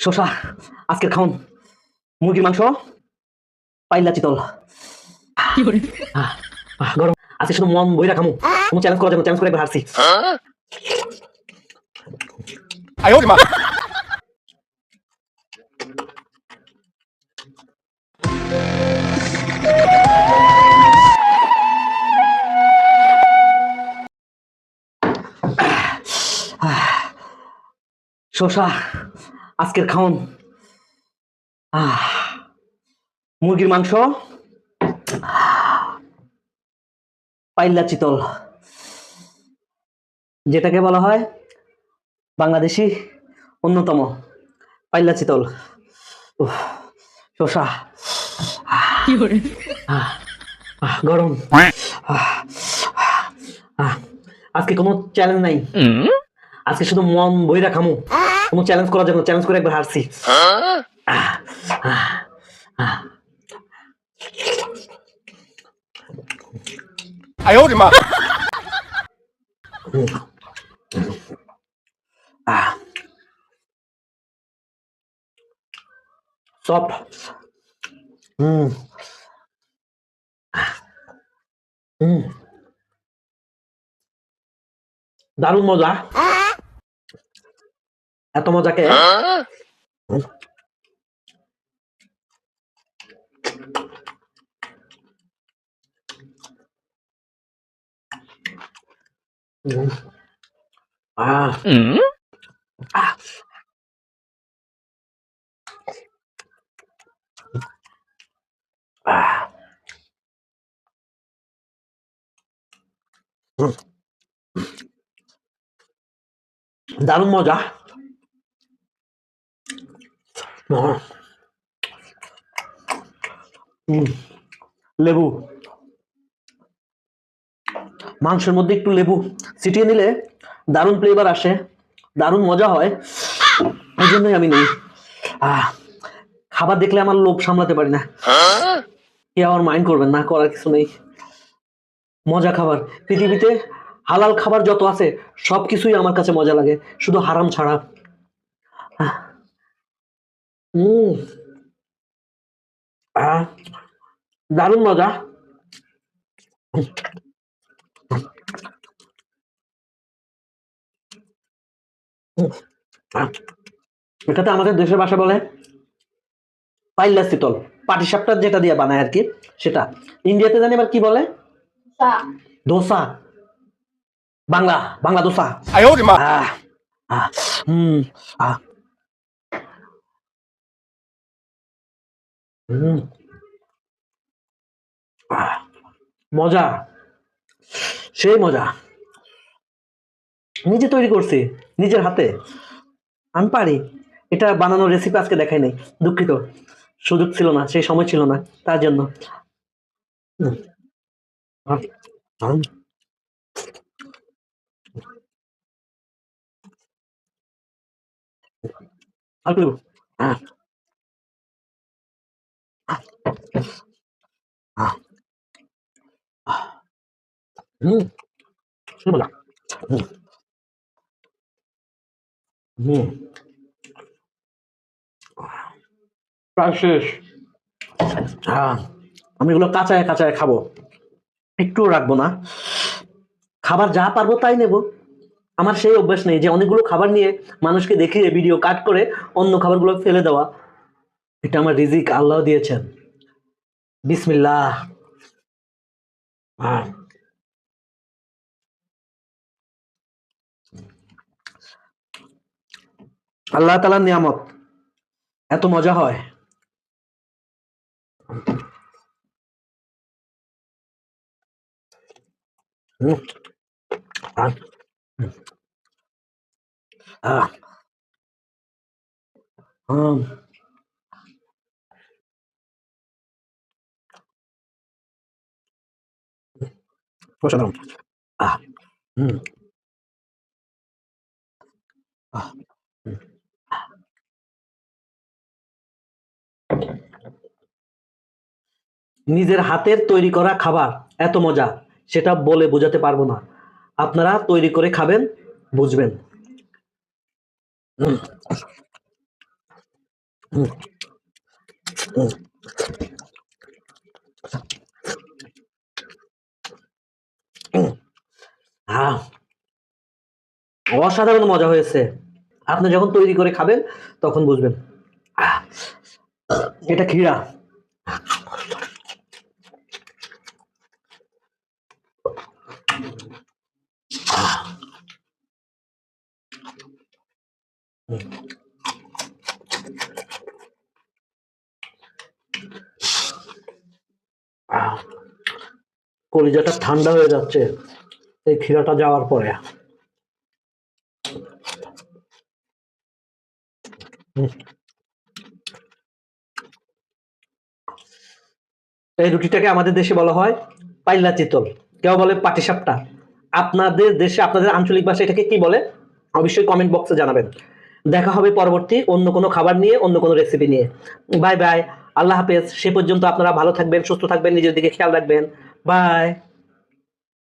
শশা আজকের খাওন। মুরগির মাংস পাইলা চিতল গরম। আজকে শুধু মন বই রাখামু তুমি চ্যালেঞ্জ করা যাবে চ্যালেঞ্জ করে একবার হারছি। শশা আজকের খাউন আহ মুরগির মাংস। পাইল্লা চিতল। যেটাকে বলা হয় বাংলাদেশি অন্যতম পাইল্লা চিতল। আহ, গরম। আজকে কোনো চ্যালেঞ্জ নাই। আজকে শুধু মন বইরা খামু। কোনো চ্যালেঞ্জ করা যাবে না চ্যালেঞ্জ করে একবার হারছি সফট হুম হুম দারুণ মজা এত মজাকে হুম। আহ আহ আহ হুম। দারুণ মজা আহ। হুম। লেবু। মাংসের মধ্যে একটু লেবু ছিটিয়ে নিলে দারুণ ফ্লেভার আসে, দারুণ মজা হয়। এই জন্যই আমি নেই। খাবার দেখলে আমার লোভ সামলাতে পারি না। কে আমার মাইন্ড করবেন না করার কিছু নেই। মজা খাবার। পৃথিবীতে হালাল খাবার যত আছে সব কিছুই আমার কাছে মজা লাগে। শুধু হারাম ছাড়া আহ। উম। আহ। দারুণ মজা। এটাতে আমাদের দেশের ভাষা বলে পাইল্লা শীতল। পাটিসাপটা যেটা দিয়ে বানায় আর কি সেটা। ইন্ডিয়াতে জানি আবার কি বলে? দোসা। বাংলা বাংলা দোসা। হুম হুম। মজা। সেই মজা। নিজে তৈরি করছি, নিজের হাতে। আমি পারি। এটা বানানোর রেসিপি আজকে দেখাই নাই, দুঃখিত। সুযোগ ছিল না, সেই সময় ছিল না, তার জন্য। হুম। আহ, আহ, আর একটু দেবো। আহ। আহ। আহ। আহ। হুম সেই মজা হুম হুম প্রায় শেষ আমি এগুলো কাঁচায় কাঁচায় খাব। একটু রাখব না। খাবার যা পারব তাই নেব। আমার সেই অভ্যাস নেই যে অনেকগুলো খাবার নিয়ে মানুষকে দেখিয়ে ভিডিও কাট করে অন্য খাবারগুলো ফেলে দেওয়া। এটা আমার রিজিক আল্লাহ দিয়েছেন। বিসমিল্লাহ। আহ। আল্লাহ তালার নিয়ামত এত মজা হয় হুম। আহ। হুম। আহ। হুম। অসাধারণ আহ হুম আহ হুম। নিজের হাতের তৈরি করা খাবার এত মজা, সেটা বলে বোঝাতে পারব না। আপনারা তৈরি করে খাবেন, বুঝবেন। অসাধারণ মজা হয়েছে। আপনি যখন তৈরি করে খাবেন, তখন বুঝবেন। এটা ক্ষীরা। কলিজাটা ঠান্ডা হয়ে যাচ্ছে। এই ক্ষীরাটা যাওয়ার পরে। এই রুটিটাকে আমাদের দেশে বলা হয় পাইলা চিতল। কেউ বলে পাটিসাপটা। আপনাদের দেশে, আপনাদের আঞ্চলিক ভাষা এটাকে কি বলে? অবশ্যই কমেন্ট বক্সে জানাবেন। দেখা হবে পরবর্তী অন্য কোনো খাবার নিয়ে, অন্য কোনো রেসিপি নিয়ে। বাই বাই আল্লাহ হাফেজ। সে পর্যন্ত আপনারা ভালো থাকবেন, সুস্থ থাকবেন, নিজের দিকে খেয়াল রাখবেন। বাই